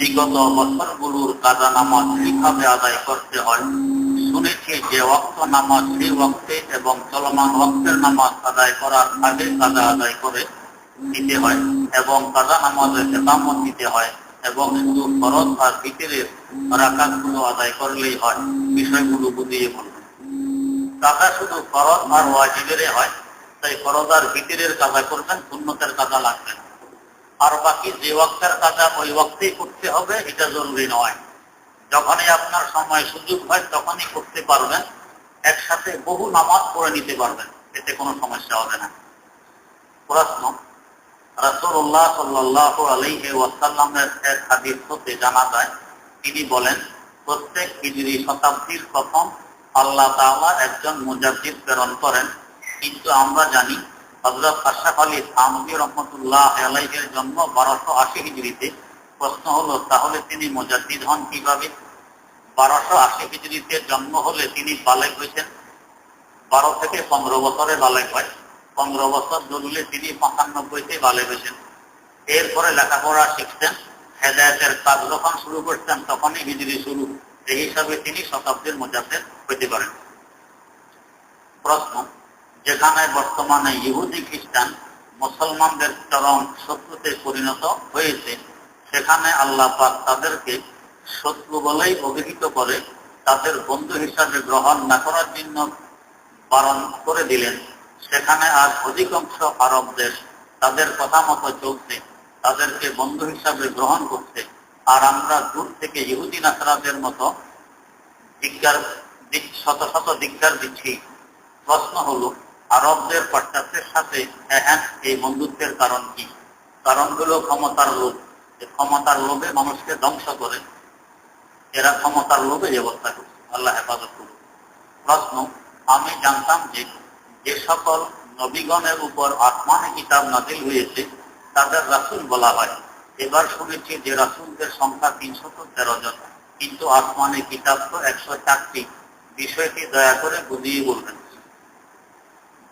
বিগত বছরগুলোর কাজা নামাজ কীভাবে আদায় করতে হয়? শুনেছি যে ওয়াক্ত নামাজ সেই ওয়াক্তে এবং চলমান ওয়াক্তের নামাজ আদায় করার আগে কাজা আদায় করে দিতে হয় এবং কাজা নামাজের একামত দিতে হয় এবং শুধু ফরজ আর ভিতরের রাকাতগুলো আদায় করলেই হয়। বিষয়গুলো বুঝিয়ে বলবেন কাজা শুধু ফরজ আর ওয়াজিবেরে হয়, তাই ফরজ আর ভিতরের কাজা করবেন, সুন্নতের কাজা লাগবে না। আর বাকি যে ওয়াক্তের কাজা ওই ওয়াক্তেই করতে হবে, এটা জরুরি নয়। যখনই আপনার সময় সুযোগ হয়, তখনই করতে পারবেন। একসাথে বহু নামাজ পড়ে নিতে পারবেন, এতে কোনো সমস্যা হবে না। প্রশ্ন, রাসূলুল্লাহ সাল্লাল্লাহু আলাইহি ওয়াসাল্লামের এক হাদিস হতে জানা যায়, তিনি বলেন, প্রত্যেক হিজরি শতাব্দীর প্রথম আল্লাহ তাআলা একজন মুজাদ্দিদ প্রেরণ করেন। কিন্তু আমরা জানি হযরত আশরাফ আলী থানভী রহমতুল্লাহ আলাইহির জন্ম বারোশো আশি হিজরিতে প্রশ্ন হলো, তাহলে তিনি মুজাদ্দিদ হন কীভাবে? বারোশো আশি হিজরিতে জন্ম হলে তিনি বালেক হয়েছেন? বারো থেকে পনেরো বছরে বালেক হয়। পনেরো বছর ধরলে তিনি পঁচানব্বইতে বালে হয়েছেন। এরপরে লেখাপড়া শিখছেন, হেদায়তের কাজ যখন শুরু করছেন, তখনই হিজরি শুরু। এই হিসাবে তিনি শতাব্দীর মোজাদ্দেদ হইতে পারেন। প্রশ্ন যেখানে বর্তমানে ইহুদি খ্রিস্টান মুসলমানদের চরম শত্রুতে পরিণত হয়েছে, সেখানে আল্লাহ পাক তাদেরকে শত্রু বলেই অভিহিত করে, তাদের বন্ধু হিসাবে গ্রহণ না করার জন্য বারণ করে দিলেন। সেখানে আজ অধিকাংশ আরব দেশ তাদের কথা মতো চলছে, তাদেরকে বন্ধু হিসাবে গ্রহণ করছে। আর আমরা দূর থেকে ইহুদি নাসরাদের মতো শত শত দিকদার দিচ্ছি। প্রশ্ন হলো আরবদের পাশ্চাত্যের সাথে এহেন এই বন্ধুত্বের কারণ কি? কারণ হলো ক্ষমতার লোভ। ক্ষমতার লোভে মানুষকে ধ্বংস করে। এরা ক্ষমতার লোভে ব্যবস্থা করছে। আল্লাহ হেফাজত করুন। প্রশ্ন, আমি জানতাম যে যে সকল নবীগণের উপর আসমানে কিতাব নাজিল হয়েছে, তাদের রাসুল বলা হয়। এবার শুনেছি যে রাসুলদের সংখ্যা তিনশত তেরো জন। কিন্তু আসমানে কিতাব তো একশো চারটি। বিষয়টি দয়া করে বুঝিয়ে বলবেন।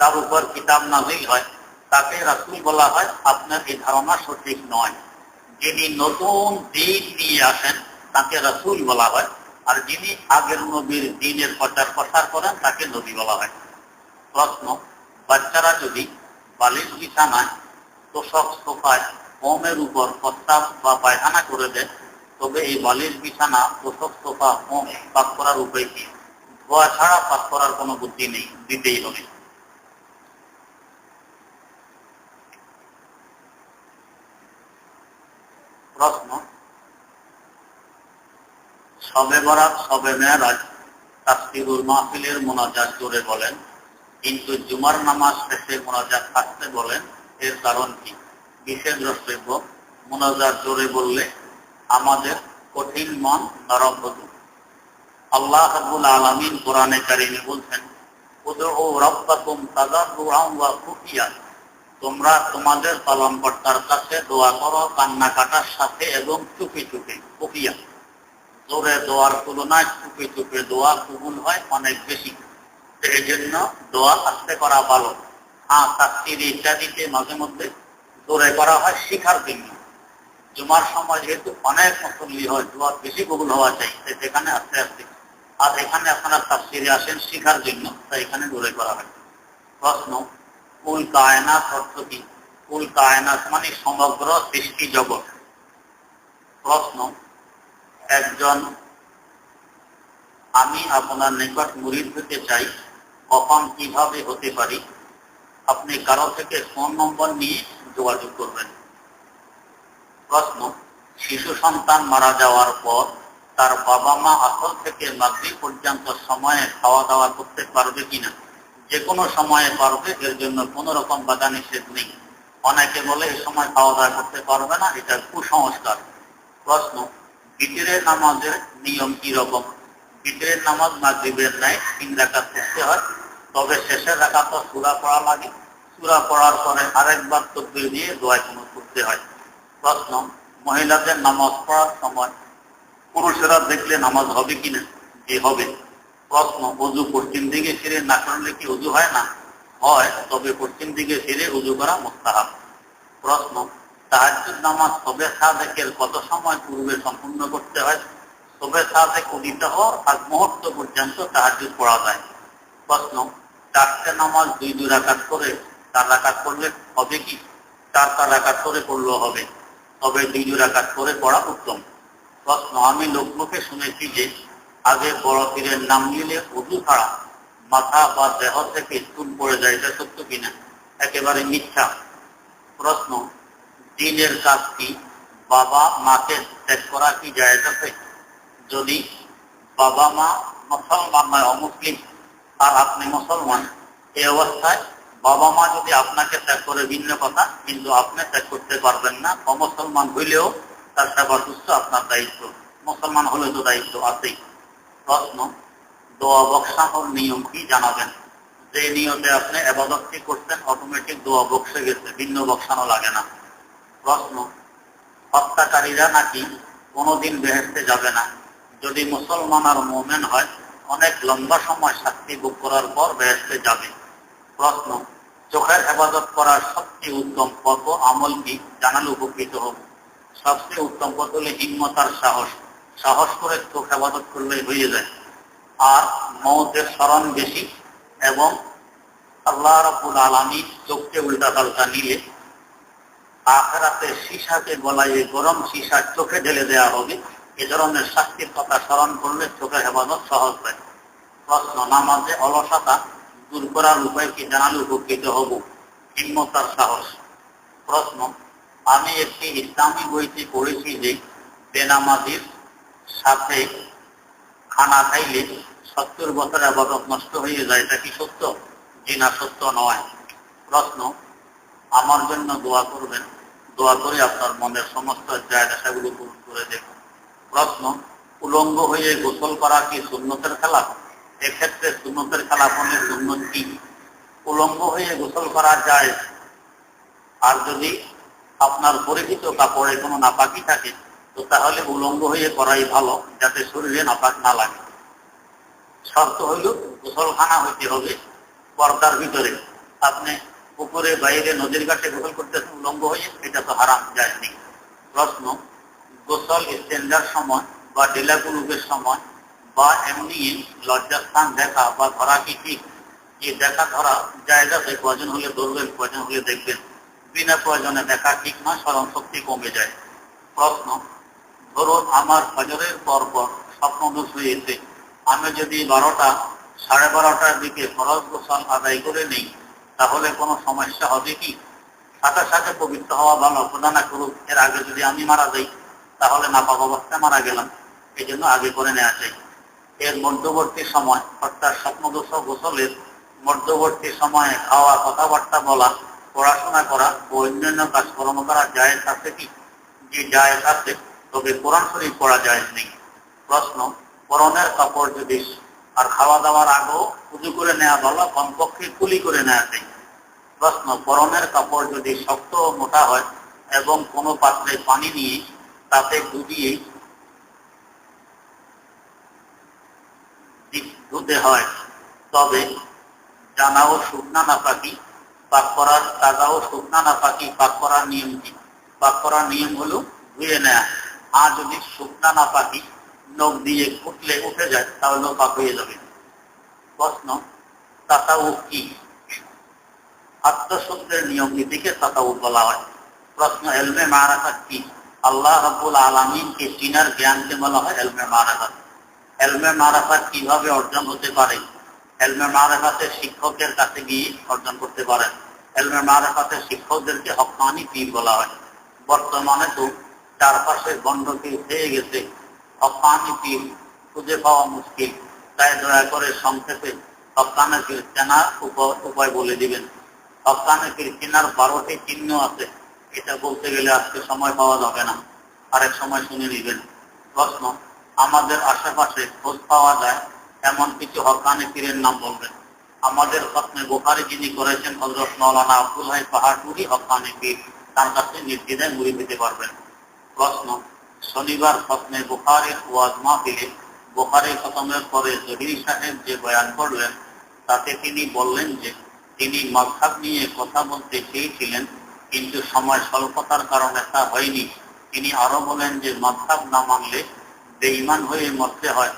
তার উপর কিতাব নাজিল হয়, তাকে রাসূল বলা হয়, আপনার এই ধারণা সঠিক নয়। যিনি নতুন দিন নিয়ে আসেন, তাকে রাসূল বলা হয়, আর যিনি আগের নবীর দিনের প্রচার প্রসার করেন, তাকে নবী বলা হয়। প্রশ্ন, বাচ্চারা যদি বালিশ বিছানায় তোষক সোফায় হোমের উপর প্রস্তাব বা পায়খানা করে দেয়, তবে এই বালিশ বিছানা, তোষক সোফা হোম পাক করার উপায় কি? ধোয়া ছাড়া পাক করার কোনো বুদ্ধি নেই, দিতেই হবে। প্রশ্ন। সবে বরাত, সবে মেয়ারাজ তাফসিরুল মাহফিলের মোনাজাত করে বলেন, কিন্তু জুমার নামাজ শেষে মোনাজাত থাকতে বলেন, এর কারণ কি? বিশেষ দ্রষ্টব্য, মোনাজাত জোরে বললে আমাদের কঠিন মন নরম হতো। আল্লাহ আব্বুল আলমিন কোরআনে কারিমে বলছেন, উদউ রব্বাকুম তাদাররুআন ওয়া খুফিয়া তোমরা তোমাদের পালনকর্তার কাছে দোয়া করো, কান্নাকাটার সাথে এবং চুপি চুপি খুফিয়া জোরে দোয়ার তুলনায় চুপি চুপে দোয়া কবুল হয় অনেক বেশি। এই জন্য দোয়া আস্তে করা ভালো। হ্যাঁ তাস্তির ইত্যাদিতে মাঝে মধ্যে জোরে করা হয় শিখার জন্য। জুমার সময় যেহেতু অনেক মুসল্লি হয়, দোয়া বেশি কবুল হওয়া চাই সেখানে আস্তে আস্তে। আর এখানে আপনারা তাফসিরে আসেন শিখার জন্য, তাই এখানে জোরে করা হয়। প্রশ্ন কুল কায়নাত অর্থ কি? কুল কায়নাত মানে সমগ্র সৃষ্টি জগৎ। প্রশ্ন, একজন আমি আপনার নিকট মুরিদ হতে চাই, কখন কীভাবে হতে পারি? আপনি কারও থেকে ফোন নম্বর নিয়ে যোগাযোগ করবেন। প্রশ্ন, শিশু সন্তান মারা যাওয়ার পর তার বাবা মা আসল থেকে মাগরিব পর্যন্ত সময়ে খাওয়া দাওয়া করতে পারবে কিনা? যে কোনো সময়ে পারবে, এর জন্য কোনো রকম বাধা নিষেধ নেই। অনেকে বলে এই সময় খাওয়া দাওয়া করতে পারবে না, এটা কুসংস্কার। প্রশ্ন বিতিরের নামাজের নিয়ম কি রকম? বিতিরের নামাজ মাগরিবের ন্যায় তিন রাকাত পড়তে হয়, তবে শেষের রাকাত সুরা পড়া লাগে। সুরা পড়ার পরে আরেকবার তকবির দিয়ে দোয়া কোনো করতে হয়। প্রশ্ন, মহিলাদের নামাজ পড়ার সময় পুরুষেরা দেখলে নামাজ হবে কিনা? যে হবে। প্রশ্ন, উজু পশ্চিম দিকে ফিরে না করলে কি অজু হয় না? হয়, তবে পশ্চিম দিকে ফিরে উজু করা মোস্তাহাব। প্রশ্ন তাহাজুদ নামাজ সবে সাদেকের কত সময় পূর্বে সম্পূর্ণ করতে হয়? সবে সাদেক উদিত হওয়ার আগ মুহূর্ত পর্যন্ত তাহাজুদ পড়া যায়। প্রশ্ন, চারটে নামাজ দুই দুই রাকাত করে চার রাকাত করলে হবে কি? চার চার রাকাত করে পড়লেও হবে। তবে দুই দুই রাকাত করে পড়া উত্তম। প্রশ্ন, আমি লোকমুখে শুনেছি যে আগে বড় পীরের নাম নিলে উদু ছাড়া মাথা বা দেহ থেকে চুল পড়ে যায়, এটা সত্য কিনা? একেবারে মিথ্যা। প্রশ্ন, দিনের কাজ কি? বাবা মাকে ত্যাগ করা কি যায় আছে? যদি বাবা মা মুসলমান নয়, অমুসলিম, আর আপনি মুসলমান এই অবস্থায় বাবা মা যদি আপনাকে ত্যাগ করে ভিন্ন কথা, কিন্তু আপনি ত্যাগ করতে পারবেন না, অমুসলমান হইলেও তার সেবা সুস্থ আপনার দায়িত্ব। মুসলমান হলে তো দায়িত্ব আছেই। প্রশ্ন, দোয়া বক্সানোর নিয়ম কি জানাবেন? যে নিয়মে আপনি আবাদতটি করছেন অটোমেটিক দোয়া বক্সে গেছে, ভিন্ন বক্সানো লাগে না। প্রশ্ন, হত্যাকারীরা নাকি কোনোদিন বেহেস্তে যাবে না? যদি মুসলমান আর মোমেন হয়, অনেক লম্বা সময় শাস্তি ভোগ করার পর বেহেস্তে যাবে। প্রশ্ন, চোখের হেফাজত করার সবচেয়ে উত্তম পথ আমল কি? জানালে উপকৃত হব। সবচেয়ে উত্তম পথ হলে হিম্মতার সাহস। সাহস করে চোখ হেফাজত করলে হয়ে যায়। আর মৌতের স্মরণ বেশি এবং আল্লাহ রাবুল আলমী চোখকে উল্টা পাল্টা নিলে আখেরাতে সীসাকে বলাইয়ে গরম সীসা চোখে ঢেলে দেওয়া হবে। এ ধরনের শাস্তির কথা স্মরণ করলে চোখের হেফাজত সহজ হয়। প্রশ্ন, নামাজে অলসতা দূর করার উপায় কি জানালে উপকৃত হব? হিম্মতার সাহস। প্রশ্ন, আমি একটি ইসলামী বইতে পড়েছি যে বেনামাজির সাথে খানা খাইলে সত্তর বছর আবাদত নষ্ট হয়ে যায়, এটা কি সত্য? জি না, সত্য নয়। প্রশ্ন, আমার জন্য দোয়া করবেন, দোয়া করে আপনার মনের সমস্ত জায়গাগুলো পূরণ করে দেখুন প্রশ্ন, উলঙ্গ হয়ে গোসল করা কি সুন্নতের খেলা? এক্ষেত্রে সুন্নতের খেলা হলে সুন্নত কি? উলঙ্গ হয়ে গোসল করা যায়। আর যদি আপনার পরিচিত কাপড়ে কোনো নাপাকি থাকে তো তাহলে উলঙ্গ হয়ে করাই ভালো, যাতে শরীরে নাপাক না লাগে। শর্ত হইল গোসলখানা হইতে হবে পর্দার ভিতরে। আপনি পুকুরে বাইরে, নদীর কাছে গোসল করতেছেন, উলঙ্গ হয়ে, এটা তো হারাম যায়নি প্রশ্ন, গোসল স্টেন্ডার সময় বা ডিলাগুলুকের সময় বা এমনি লজ্জাস্থান দেখা বা ধরা কি ঠিক? যে দেখা ধরা জায়গাতে প্রয়োজন হলে ধরবেন প্রয়োজন হলে দেখবেন। বিনা প্রয়োজনে দেখা ঠিক না স্মরণ শক্তি কমে যায়। প্রশ্ন ধরুন আমার ফজরের পর পর স্বপ্ন দোষ হয়েছে আমি যদি বারোটা, সাড়ে বারোটার দিকে ফরজ গোসল আদায় করে নেই, তাহলে কোনো সমস্যা হবে কি? সাথে সাথে পবিত্র হওয়া ভালো, খোদা করুক, এর আগে যদি আমি মারা যাই, তাহলে নাপাক অবস্থায় মারা গেলাম। এই জন্য আগে করে নেওয়া চাই। এর মধ্যবর্তী সময়, অর্থাৎ স্বপ্নদোষ গোসলের মধ্যবর্তী সময়ে খাওয়া, কথাবার্তা বলা, পড়াশোনা করা ও অন্যান্য কাজকর্ম করা জায়েজ আছে কি? যে জায়েজ আছে তবে কোরআন শরীফ পড়া জায়েজ নেই। প্রশ্ন, পরনের কাপড় যদি আর খাওয়া দাওয়ার আগেও পুজো করে নেওয়া ভালো কমপক্ষে কুলি করে নেওয়া চাই প্রশ্ন, পরনের কাপড় যদি শক্ত ও মোটা হয় এবং কোনো পাত্রে পানি নিয়ে তাতে ডুবিয়ে ধুতে হয়, তবে জানা ও শুকনা না পাখি পাক করার তাজা ও শুকনা না পাখি পাক করার নিয়ম কি? পাক করার নিয়ম হলো ধুয়ে নেয়া। আর যদি শুকনা না পাখি নখ দিয়ে উঠলে উঠে যায় তাহলেও পাক হয়ে যাবে। প্রশ্ন তাতাউফ কি? আত্মশুদ্ধের নিয়ম নীতিকে তাতাউফ বলা হয়। প্রশ্ন, এলমে মারাকাত কি? আল্লাহ রাব্বুল আলমিনকে চিনার জ্ঞানকে বলা হয় এলমে মারাকাত এলমে মারাফাত কীভাবে অর্জন হতে পারে? এলমে মারাফাতের শিক্ষকের কাছে গিয়ে অর্জন করতে পারেন। এলমে মারাফাতের শিক্ষকদেরকে হকানি পীর বলা হয়। বর্তমানে তো চারপাশে গণ্ডকে হয়ে গেছে। পীর খুঁজে পাওয়া মুশকিল। তাই দয়া করে সংক্ষেপে পীর চেনার উপায় বলে দিবেন। পীর চেনার বারোটি চিহ্ন আছে। এটা বলতে গেলে আজকে সময় পাওয়া যাবে না। আরেক সময় শুনে নিবেন। প্রশ্ন, আমাদের আশেপাশে খোঁজ পাওয়া যায়? এমন কিছু হকানি পীরের নাম বলবেন। আমাদের স্বপ্নে বোখারি যিনি করেছেন হজরত মৌলানা আব্দুল হাই পাহাড়পুরি হকানি পীর। তার কাছে নির্দ্বিধায় মুড়ি পেতে পারবেন। প্রশ্ন। শনিবার স্বপ্নে বোখারের ওয়াজ মাহফিলে বোখারি খতমের পরে জহির সাহেব যে বয়ান করলেন, তাতে তিনি বললেন যে, তিনি মজহাব নিয়ে কথা বলতে চেয়েছিলেন, কিন্তু সময় স্বল্পতার কারণে তা হয়নি। তিনি আরও বলেন যে মাথাব না মানলে বেঈমান হয়ে মরতে হয়।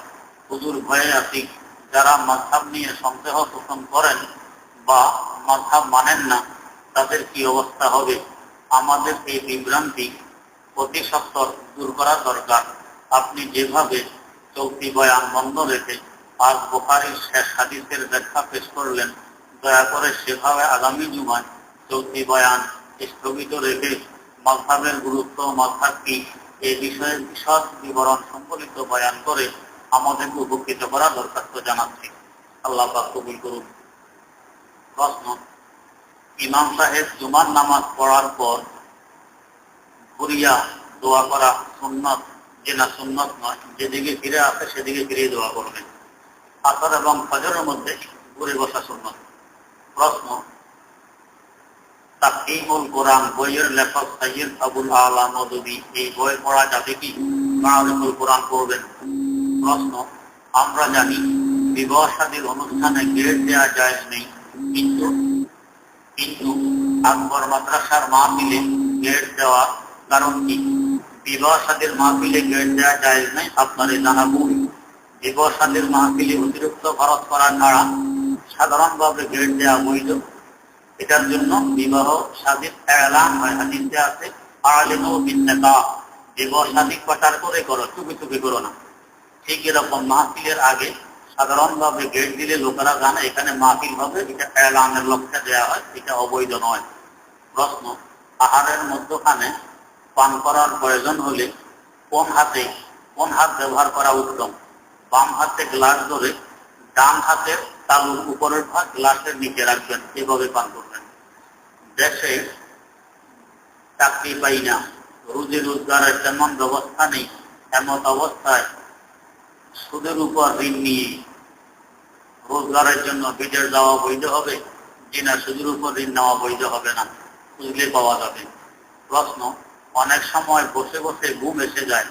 হুজুর ভয়ে আছি যারা মাথাব নিয়ে সন্দেহ পোষণ করেন বা মাথাব মানেন না, তাদের কি অবস্থা হবে? আমাদের এই বিভ্রান্তি অতি সত্তর দূর করা দরকার। আপনি যেভাবে চলতি বয়ান বন্ধ রেখে আজ বোখারির শেষ হাদিসের ব্যাখ্যা পেশ করলেন, দয়া করে সেভাবে আগামী জুমায় চলতি বয়ান স্থগিত রেখে মাথাবের গুরুত্ব মাথার কি এই বিষয়ে বিশদ বিবরণ সম্বলিত বয়ান করে আমাদেরকে উপকৃত করা দরখাস্ত জানাচ্ছি। আল্লাহ কবুল করুন। প্রশ্ন, ইমাম সাহেব জুমার নামাজ পড়ার পর ঘুরিয়া দোয়া করা সুন্নত, যে না সুন্নত নয়, যেদিকে ফিরে আসে সেদিকে ফিরে দোয়া করবেন। আসর এবং ফজরের মধ্যে ঘুরে বসা সুন্নত। প্রশ্ন তাকিমুল কোরআন বইয়ের লেখক সৈয়দ আবুল আলা নদী এই বই পড়া যাবে কি? মাহরুল কোরআন প্রশ্ন, আমরা জানি বিবাহ শাদীর অনুষ্ঠানে গেট দেওয়া যায় নেই, কিন্তু কিন্তু আকবর মাদ্রাসার মাহফিলে দেওয়া কারণ কি? বিবাহ সাদের মাহফিলে গেট দেওয়া যায় নাই, আপনারে জানাব বিবাহ সাদের মাহফিলে অতিরিক্ত খরচ করা ছাড়া সাধারণভাবে গেট দেওয়া বৈধ। এটার জন্য বিবাহ সাদীর এলান হয়, হাদিসে আছে, আলিম বিন্নেতা। বিবাহ সাদী কটার করে করো, চুপি চুপি করো না। ঠিক এরকম মাহফিলের আগে সাধারণভাবে গেট দিলে লোকেরা জানে এখানে মাহফিল হবে, এটা এলানের লক্ষ্যে দেওয়া হয়, এটা অবৈধ নয়। প্রশ্ন আহারের মধ্যখানে পান করার প্রয়োজন হলে কোন হাতে, কোন হাত ব্যবহার করা উত্তম? বাম হাতে গ্লাস ধরে ডান হাতের তালুর উপরের ভাগ গ্লাসের নিচে রাখবেন, এভাবে পান করবেন। দেশে চাকরি পাই না, রুজি রোজগারের তেমন ব্যবস্থা নেই এমন অবস্থায় সুদের উপর ঋণ নিয়ে রোজগারের জন্য বিদেশ যাওয়া বৈধ হবে? কিনা সুদের উপর ঋণ নেওয়া বৈধ হবে না বুঝলে পাওয়া যাবে। প্রশ্ন অনেক সময় বসে বসে ঘুম এসে যায়।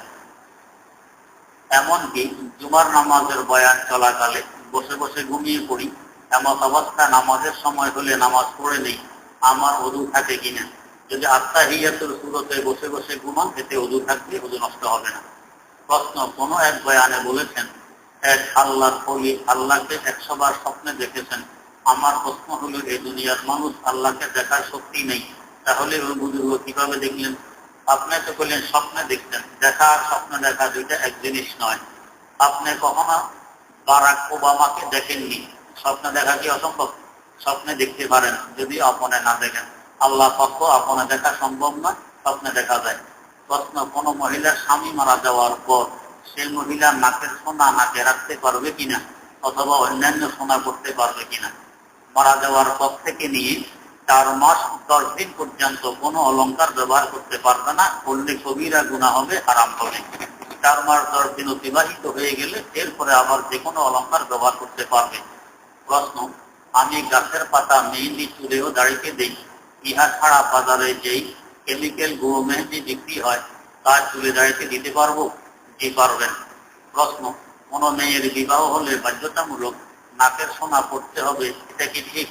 এমনকি জুমার নামাজের বয়ান চলাকালে বসে বসে ঘুমিয়ে পড়ি। এমন অবস্থা নামাজের সময় হলে নামাজ পড়ে নেই। আমার অদু থাকে কিনা? যদি আত্মা হিয়াতুর সুরতে বসে বসে ঘুমান, এতে অদু থাকলে অদু নষ্ট হবে না। প্রশ্ন, কোনো এক বয়ানে বলেছেন, এক আল্লাহ কলি আল্লাহকে একশো বার স্বপ্নে দেখেছেন। আমার প্রশ্ন হলো, এই দুনিয়ার মানুষ আল্লাহকে দেখার শক্তি নেই। তাহলে ওই বুজুর্গ কীভাবে দেখলেন? আপনি তো বললেন স্বপ্নে দেখতেন দেখা আর স্বপ্ন দেখা দুইটা এক জিনিস নয়। আপনি কখনো বারাক ওবামাকে দেখেননি? স্বপ্ন দেখা কি অসম্ভব? স্বপ্নে দেখতে পারেন, যদি আপনে না দেখেন। আল্লাহ পক্ষ আপনে দেখা সম্ভব নয়, স্বপ্নে দেখা যায়। প্রশ্ন, কোন মহিলার স্বামী মারা যাওয়ার পর সেই মহিলার নাকের সোনা নাকে রাখতে পারবে কিনা? অথবা অন্যান্য সোনা করতে পারবে কিনা? মারা যাওয়ার পর থেকে নিয়ে চার মাস দশ দিন পর্যন্ত কোনো অলঙ্কার ব্যবহার করতে পারবে না। করলে কবিরা গুণা হবে আরাম হবে। চার মাস দশ দিন অতিবাহিত হয়ে গেলে এরপরে আবার যে কোনো অলঙ্কার ব্যবহার করতে পারবে। প্রশ্ন, আমি গাছের পাতা মেহেন্দি চুলেও দাঁড়িয়ে দেই, ইহা ছাড়া বাজারে যেই কেমিক্যাল গুঁড়ো মেহেন্দি বিক্রি হয় তার চুলে দাঁড়িয়ে দিতে পারব? জি পারবেন প্রশ্ন, কোন মেয়ের বিবাহ হলে বাধ্যতামূলক নাকের সোনা পড়তে হবে, এটা কি ঠিক?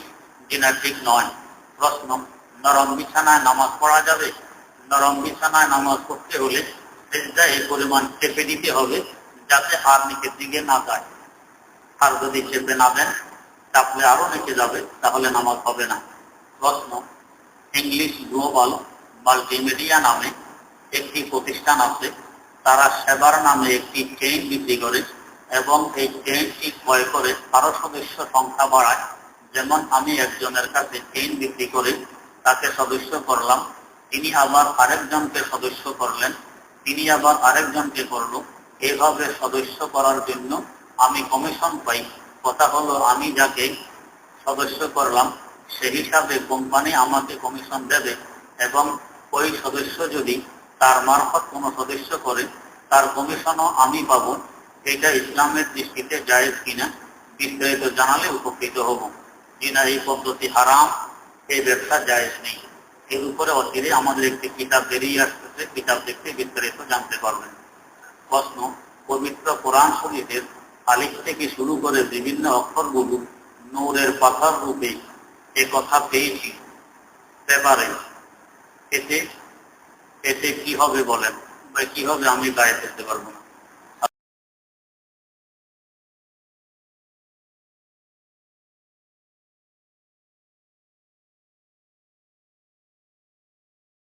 কিনা ঠিক নয়। প্রশ্ন, নরম বিছানায় নামাজ পড়া যাবে? নরম বিছানায় নামাজ পড়তে হলে এই পরিমাণ চেপে দিতে হবে যাতে হার নিচের দিকে না যায়। আর যদি চেপে না দেন, তাহলে আরও নিচে যাবে, তাহলে নামাজ হবে না। প্রশ্ন, ইংলিশ গ্লোবাল মাল্টিমিডিয়া নামে একটি প্রতিষ্ঠান আছে। তারা সেবার নামে একটি চেইন বিক্রি করে এবং এই চেইনটি ক্রয় করে আরও সদস্য সংখ্যা বাড়ায়। যেমন আমি একজনের কাছে চেইন বিক্রি করে তাকে সদস্য করলাম, তিনি আবার আরেকজনকে সদস্য করলেন, তিনি আবার আরেকজনকে করল। এভাবে সদস্য করার জন্য আমি কমিশন পাই। কথা হলো, আমি যাকে সদস্য করলাম, সে হিসাবে কোম্পানি আমাকে কমিশন দেবে এবং ওই সদস্য যদি তার মারফত কোনো সদস্য করে, তার কমিশনও আমি পাবো। এটা ইসলামের দৃষ্টিতে জায়েজ কিনা বিস্তারিত জানালে উপকৃত হব। কিনা এই পদ্ধতি হারাম, এই ব্যবসা জায়েজ নেই। এর উপরে অচিরে আমাদের একটি কিতাব বেরিয়ে আসতেছে, কিতাব দেখতে বিস্তারিত জানতে পারবেন। প্রশ্ন, পবিত্র কোরআন শরীফের আলিফ থেকে শুরু করে বিভিন্ন অক্ষর অক্ষরগুলো নৌরের পাথর রূপে এ কথা পেয়েছি। পেপারে এতে এতে কি হবে বলেন, বা কি হবে আমি গায়ে ফেলতে পারব